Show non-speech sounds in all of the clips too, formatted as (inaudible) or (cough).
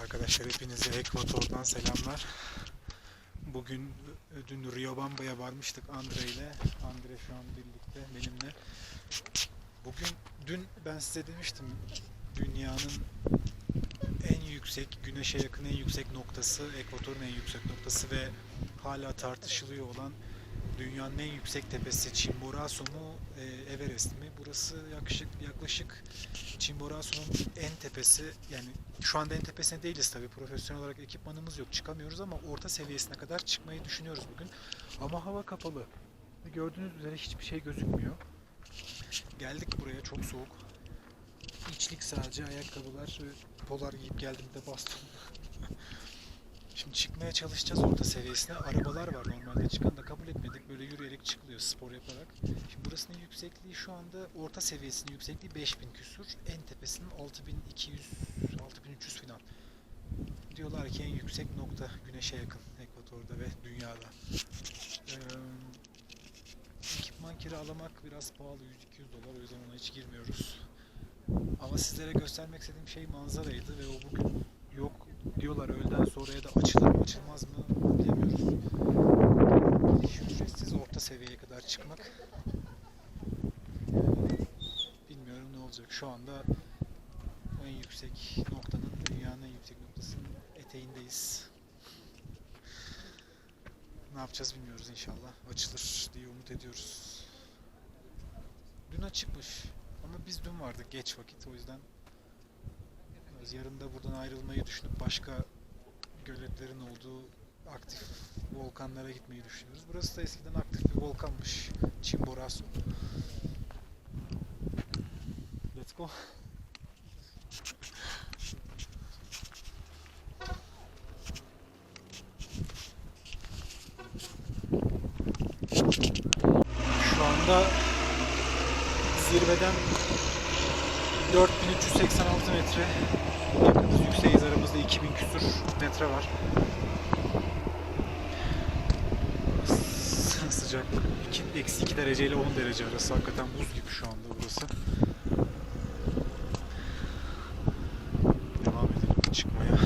Arkadaşlar hepinize Ekvator'dan selamlar. Bugün dün Riobamba'ya varmıştık Andre ile. Andre şu an birlikte benimle. Bugün dün ben size demiştim dünyanın en yüksek, güneşe yakın en yüksek noktası, Ekvator'un en yüksek noktası ve hala tartışılıyor olan dünyanın en yüksek tepesi Chimborazo mu, e, Everest mi? Burası yaklaşık yaklaşık Chimborazo'nun en tepesi yani şu anda en tepesine değiliz tabii profesyonel olarak ekipmanımız yok çıkamıyoruz ama orta seviyesine kadar çıkmayı düşünüyoruz bugün. Ama hava kapalı. Gördüğünüz üzere hiçbir şey gözükmüyor. Geldik buraya çok soğuk. İçlik sadece ayakkabılar polar giyip geldiğimde bastım. Şimdi çıkmaya çalışacağız orta seviyesine. Arabalar var normalde çıkan da kabul etmedik. Böyle yürüyerek çıkılıyor spor yaparak. Şimdi burasının yüksekliği şu anda orta seviyesinin yüksekliği 5000 küsur. En tepesinin 6200 6300 falan. Diyorlar ki en yüksek nokta güneşe yakın ekvatorda ve dünyada. Ee, ekipman kiralamak biraz pahalı 100-200 dolar o yüzden ona hiç girmiyoruz. Ama sizlere göstermek istediğim şey manzaraydı ve o bugün diyorlar öğleden sonraya da açılır mı açılmaz mı bilemiyoruz. Gidiş ücretsiz orta seviyeye kadar çıkmak bilmiyorum ne olacak. Şu anda en yüksek noktanın dünyanın en yüksek noktasının eteğindeyiz. Ne yapacağız bilmiyoruz inşallah. Açılır diye umut ediyoruz. Dün açıkmış. Ama biz dün vardık geç vakit o yüzden yarın da buradan ayrılmayı düşünüp başka göletlerin olduğu aktif volkanlara gitmeyi düşünüyoruz. Burası da eskiden aktif bir volkanmış. Chimborazo. Let's go. Şu anda zirveden 4386 metre yakınız yükseğiz aramızda 2000 küsur metre var. Sıcaklık iki- eksi 2 derece ile 10 derece arası hakikaten buz gibi şu anda burası. Devam edelim çıkmaya.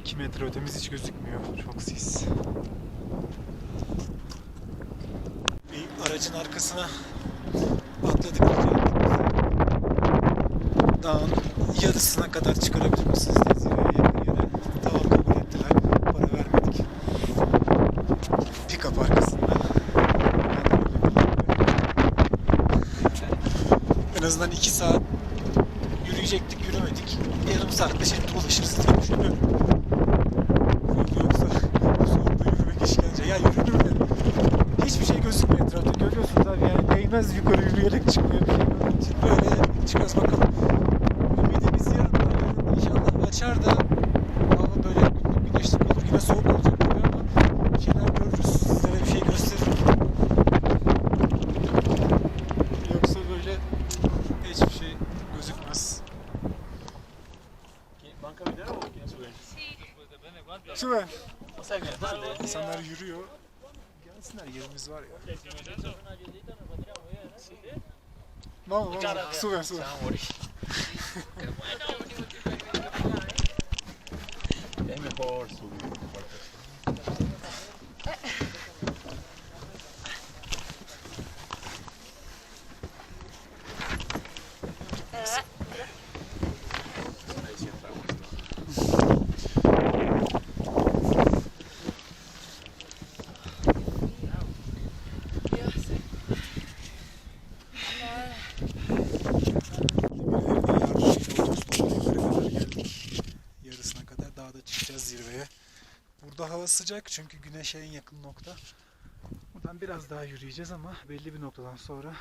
İki metre hiç gözükmüyor. Çok sis. Bir aracın arkasına atladık. Dağın yarısına kadar çıkarabilir misiniz yere. Tamam kabul ettiler. Para vermedik. Pick-up En azından iki saat yürüyecektik, yürümedik. Yarım saatte şimdi ulaşırız diye düşünüyorum. Yoksa bu sonunda yürümek işkence. Ya yürünür mü? Hiçbir şey gözükmüyor etrafta. Görüyorsunuz abi yani değmez yukarı yürüyerek çıkmıyor bir şey. Onun için böyle çıkıyoruz bakalım. Ümidimiz yarın inşallah açar da hava böyle günlük güneşlik olur. Yine soğuk olacak tabii ama bir şeyler görürüz. Sizlere bir şey gösteririm. Yoksa böyle hiçbir şey gözükmez. O sea, que tarde. İnsanlar yürüyor. Gelsinler yerimiz var ya. Vamos, vamos. Sube, sube. Es mejor subir. Sıcak çünkü güneşe en yakın nokta. Buradan biraz daha yürüyeceğiz ama belli bir noktadan sonra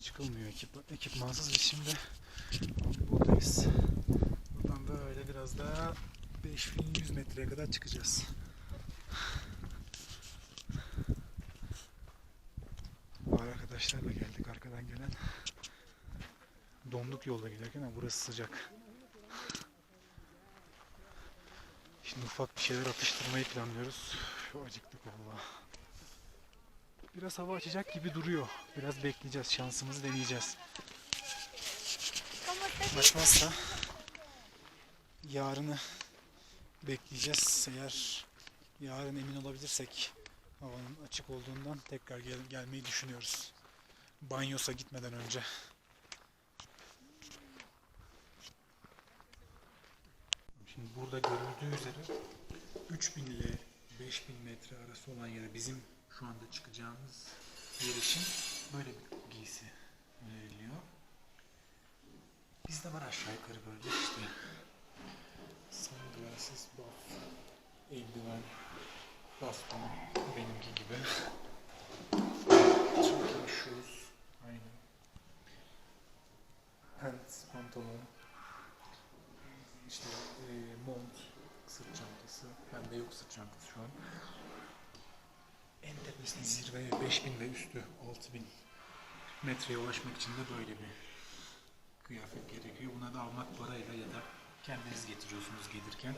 çıkılmıyor ekip, ekipmansız. Biz şimdi buradayız. Buradan böyle biraz daha 5100 metreye kadar çıkacağız. Arkadaşlarla geldik arkadan gelen. Donduk yolda giderken ama burası sıcak. Şimdi ufak bir şeyler atıştırmayı planlıyoruz. acıktık valla. Biraz hava açacak gibi duruyor. Biraz bekleyeceğiz. Şansımızı deneyeceğiz. Açmazsa yarını bekleyeceğiz. Eğer yarın emin olabilirsek havanın açık olduğundan tekrar gel- gelmeyi düşünüyoruz. Banyosa gitmeden önce. Şimdi burada görüldüğü üzere 3000 ile 5000 metre arası olan yere bizim şu anda çıkacağımız yer için böyle bir giysi öneriliyor. Bizde var aşağı yukarı böyle işte sunglasses, buff, eldiven, baston benimki gibi. Çünkü shoes, aynı. Pants, pantolon, işte e, mont, sırt çantası. Sırt çantası şu an. En tepesine zirveye 5000 ve üstü 6000 metreye ulaşmak için de böyle bir kıyafet gerekiyor. Buna da almak parayla ya da kendiniz getiriyorsunuz gelirken.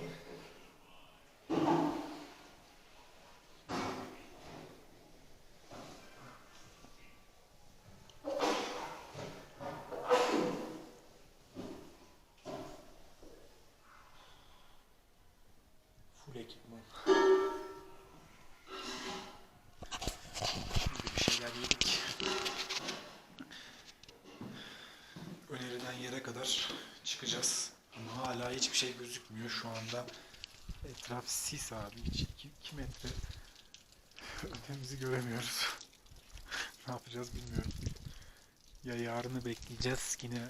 Anda etraf sis abi. Hiç 2 metre ötemizi göremiyoruz. (laughs) ne yapacağız bilmiyorum. Ya yarını bekleyeceğiz. Yine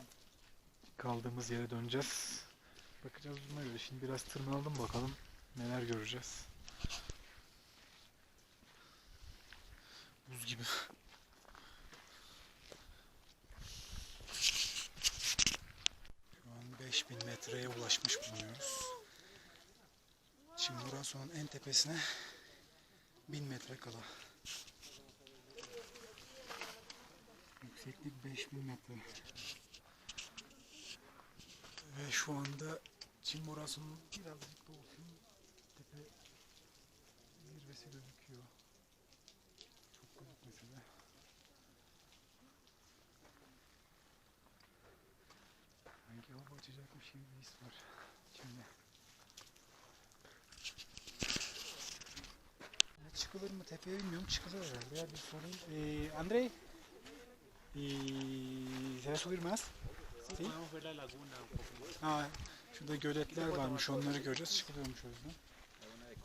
kaldığımız yere döneceğiz. Bakacağız buna göre. Şimdi biraz tırmanalım bakalım neler göreceğiz. Buz gibi. Şu an 5000 metreye ulaşmış bulunuyoruz. Şimdi Burason'un en tepesine 1000 metre kala. Yükseklik 5000 metre. Ve şu anda Çimborası'nın birazcık da olsun tepe zirvesi gözüküyor. Çok gözükmese de. Sanki hava açacakmış gibi bir his var içimde. Çıkılır mı tepeye bilmiyorum çıkılır herhalde ya bir sorayım. Ee, Andrei, ¿y ¿sabes subir más? Sí. Podemos ver. Ha, şurada göletler varmış onları göreceğiz çıkılıyormuş o yüzden.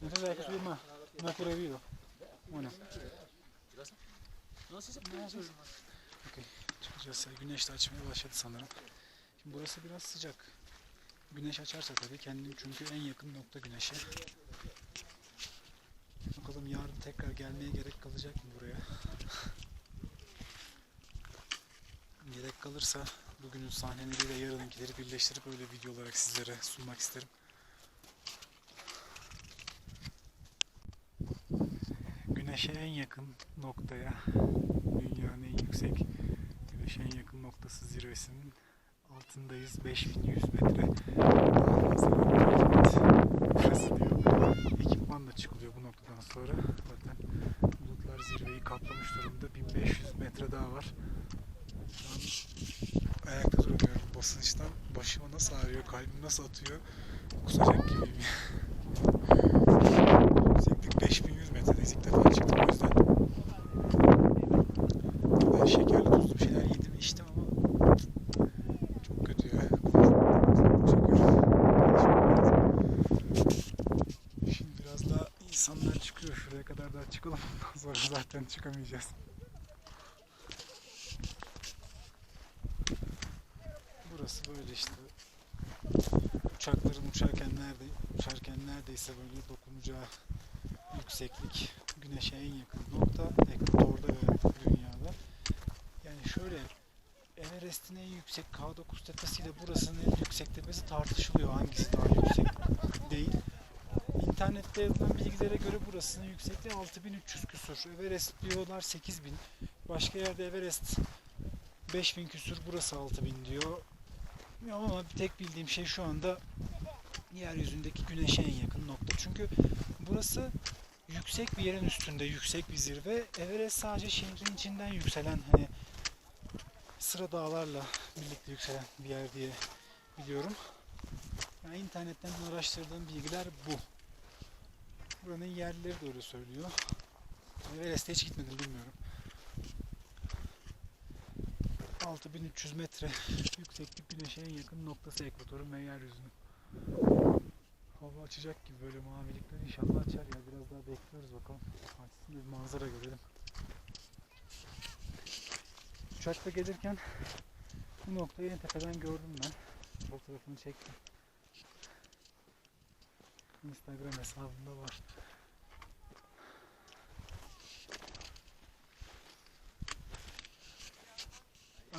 Entonces hay que subir más, no es prohibido. Bueno. No. Çıkacağız. Güneş de açmaya başladı sanırım. Şimdi burası biraz sıcak. Güneş açarsa tabii kendim çünkü en yakın nokta güneşe. Tekrar gelmeye gerek kalacak mı buraya? Gerek kalırsa bugünün sahneleriyle yarınınkileri birleştirip öyle video olarak sizlere sunmak isterim. Güneşe en yakın noktaya dünyanın en yüksek güneşe en yakın noktası zirvesinin altındayız 5100 metre burası diyor ekipmanla çıkılıyor bu noktadan sonra. Zaten bulutlar zirveyi kaplamış durumda. 1500 metre daha var. Şu an ayakta duramıyorum. Basınçtan başıma nasıl ağrıyor kalbim nasıl atıyor? Kusacak gibiyim yükseklik 5100 metredeyiz. İlk defa çıktım o yüzden. Ben şekerli tuzlu bir şeyler yedim içtim ama çok kötü ya. Şimdi biraz daha insanlar çıkıyor. Şuraya kadar daha çıkalım. Ondan sonra zaten çıkamayacağız. Burası böyle işte. Uçakların uçarken nerede uçarken neredeyse böyle dokunacağı yükseklik güneşe en yakın nokta ekvatorda ve dünyada. Yani şöyle Everest'in en yüksek K9 tepesiyle burasının en yüksek tepesi tartışılıyor hangisi daha yüksek değil. İnternette yazılan bilgilere göre burasının yüksekliği 6300 küsur. Everest diyorlar 8000. Başka yerde Everest 5000 küsur burası 6000 diyor. Ama tek bildiğim şey şu anda yeryüzündeki güneşe en yakın nokta. Çünkü burası yük, yüksek bir yerin üstünde yüksek bir zirve. Everest sadece şehrin içinden yükselen hani sıra dağlarla birlikte yükselen bir yer diye biliyorum. Yani internetten araştırdığım bilgiler bu. Buranın yerlileri de öyle söylüyor. Everest'e hiç gitmedim bilmiyorum. 6300 metre yükseklik güneşe en yakın noktası ekvatorun ve yeryüzünün. Hava açacak gibi böyle mavilikler inşallah açar ya biraz daha bekliyoruz bakalım. Açsın bir manzara görelim. Uçakla gelirken bu noktayı en tepeden gördüm ben. Fotoğrafını çektim. Instagram hesabımda var.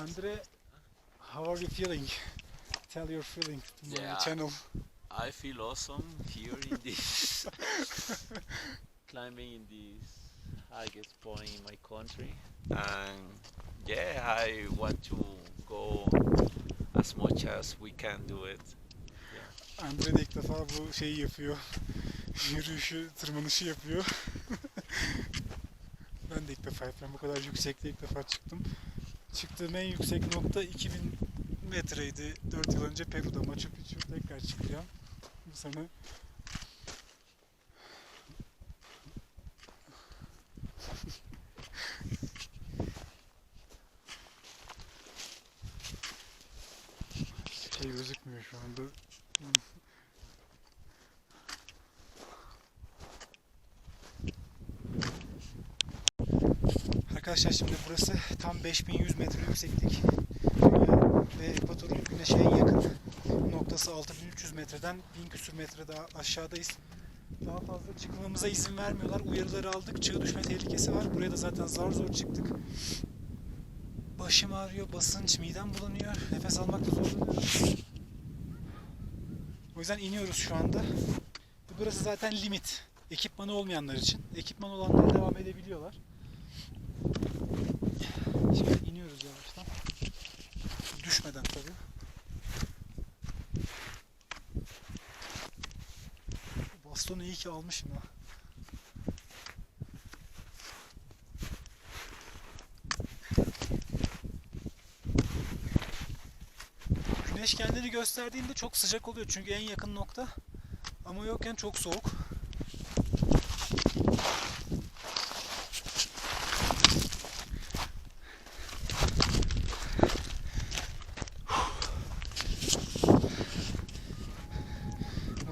Andre, how are you feeling? Tell your feeling to my Yeah. channel. I feel awesome here in this (laughs) climbing in this highest point in my country, and yeah, I want to go as much as we can do it. Andre de ilk defa bu şeyi yapıyor. Yürüyüşü, tırmanışı yapıyor. (laughs) ben de ilk defa yapıyorum. Bu kadar yüksekte ilk defa çıktım. Çıktığım en yüksek nokta 2000 metreydi. 4 yıl önce Peru'da Machu Picchu tekrar çıkacağım. Bu sene Hiçbir şey gözükmüyor şu anda. Arkadaşlar şimdi burası tam 5100 metre yükseklik Ee, ve ekvatorun güneşe en yakın noktası 6300 metreden 1000 küsür metre daha aşağıdayız. Daha fazla çıkmamıza izin vermiyorlar. Uyarıları aldık. Çığ düşme tehlikesi var. Buraya da zaten zar zor çıktık. Başım ağrıyor, basınç, midem bulanıyor. Nefes almakta zorlanıyorum. O yüzden iniyoruz şu anda. Burası zaten limit. Ekipmanı olmayanlar için. Ekipman olanlar devam edebiliyorlar. Şimdi iniyoruz yavaştan. Düşmeden tabii. Bastonu iyi ki almışım ha. Güneş kendini gösterdiğinde çok sıcak oluyor çünkü en yakın nokta. Ama yokken çok soğuk.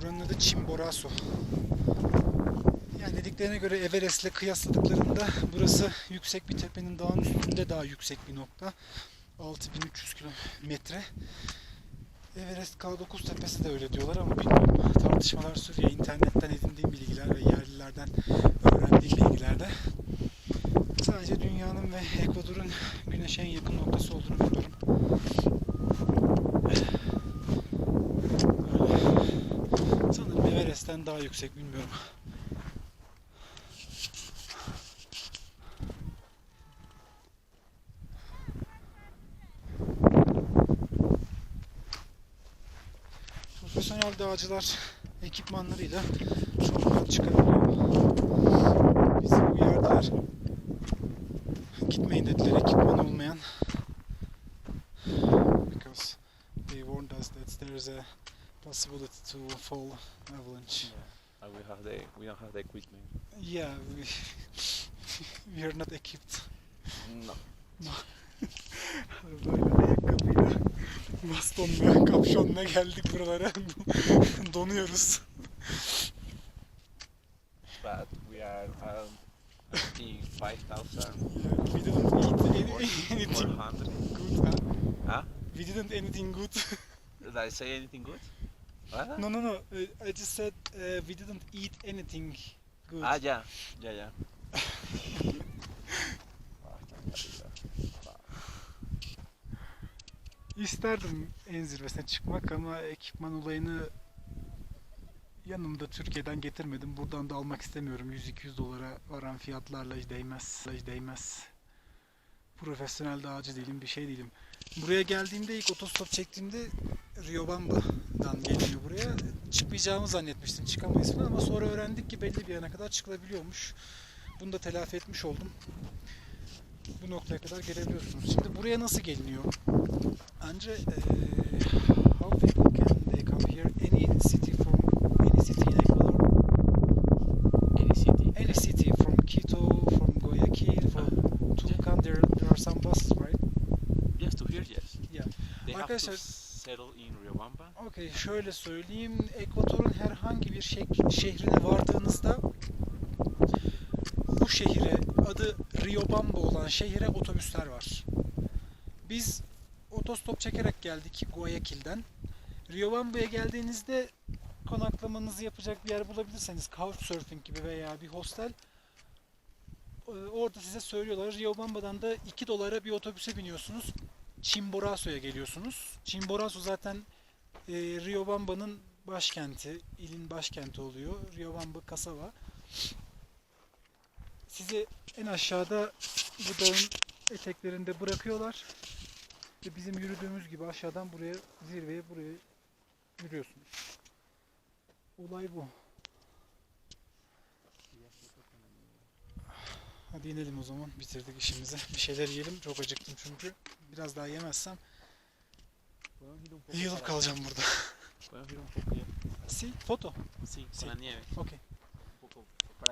Buranın adı Chimborazo. Yani dediklerine göre Everest'le kıyasladıklarında burası yüksek bir tepenin dağın üstünde daha yüksek bir nokta. 6300 kilometre. Everest K9 tepesi de öyle diyorlar ama bilmiyorum. Tartışmalar sürüyor. İnternetten edindiğim bilgiler ve yerlilerden öğrendiğim bilgilerde. Sadece dünyanın ve Ekvador'un güneşe en yakın noktası olduğunu biliyorum. Öyle. Everest'ten daha yüksek bilmiyorum. Profesyonel dağcılar ekipmanlarıyla çok rahat çıkabiliyor. Bizi uyardılar. Gitmeyin dediler ekipman olmayan. Possibility to fall avalanche. And we have the we don't have the equipment. Yeah, we, (laughs) we are not equipped. No. Böyle ayakkabıyla, bastonla, kapşonla geldik buralara. (laughs) Donuyoruz. But we are five thousand Yeah, we didn't eat any, anything good. Huh? Huh? We didn't anything good. (laughs) Did I say anything good? What? no, no, no. uh, I just said uh, we didn't eat anything good. Ah, yeah, yeah, yeah. İsterdim en zirvesine çıkmak ama ekipman olayını yanımda Türkiye'den getirmedim. Buradan da almak istemiyorum. 100-200 dolara varan fiyatlarla hiç değmez. Hiç değmez. Profesyonel dağcı değilim, bir şey değilim. Buraya geldiğimde ilk otostop çektiğimde Riobamba'dan geliniyor buraya. Çıkmayacağımı zannetmiştim. Çıkamayız falan ama sonra öğrendik ki belli bir yana kadar çıkılabiliyormuş. Bunu da telafi etmiş oldum. Bu noktaya kadar gelebiliyorsunuz. Şimdi buraya nasıl geliniyor? Andre, eee, how people can they come here? Any city from any city in Ecuador? Any city. Any city from Quito, from Guayaquil, from Tulcan, there, there are some buses, right? Yes, to here, yes. Yeah. They Arkadaşlar- to settle in Riobamba. Okey, şöyle söyleyeyim. Ekvator'un herhangi bir şehrine vardığınızda bu şehire adı Riobamba olan şehire otobüsler var. Biz otostop çekerek geldik Guayaquil'den. Riobamba'ya geldiğinizde konaklamanızı yapacak bir yer bulabilirseniz couchsurfing gibi veya bir hostel e, orada size söylüyorlar. Riobamba'dan da 2 dolara bir otobüse biniyorsunuz. Chimborazo'ya geliyorsunuz. Chimborazo zaten e, Riobamba'nın başkenti, ilin başkenti oluyor. Riobamba kasaba. Sizi en aşağıda bu dağın eteklerinde bırakıyorlar. Ve bizim yürüdüğümüz gibi aşağıdan buraya, zirveye buraya yürüyorsunuz. Olay bu. Hadi inelim o zaman. Bitirdik işimizi. Bir şeyler yiyelim. Çok acıktım çünkü. Biraz daha yemezsem Yığılıp kalacağım burada. Podemos ir un poco ya. Si, foto. Sí, Sí. con la nieve. Okey.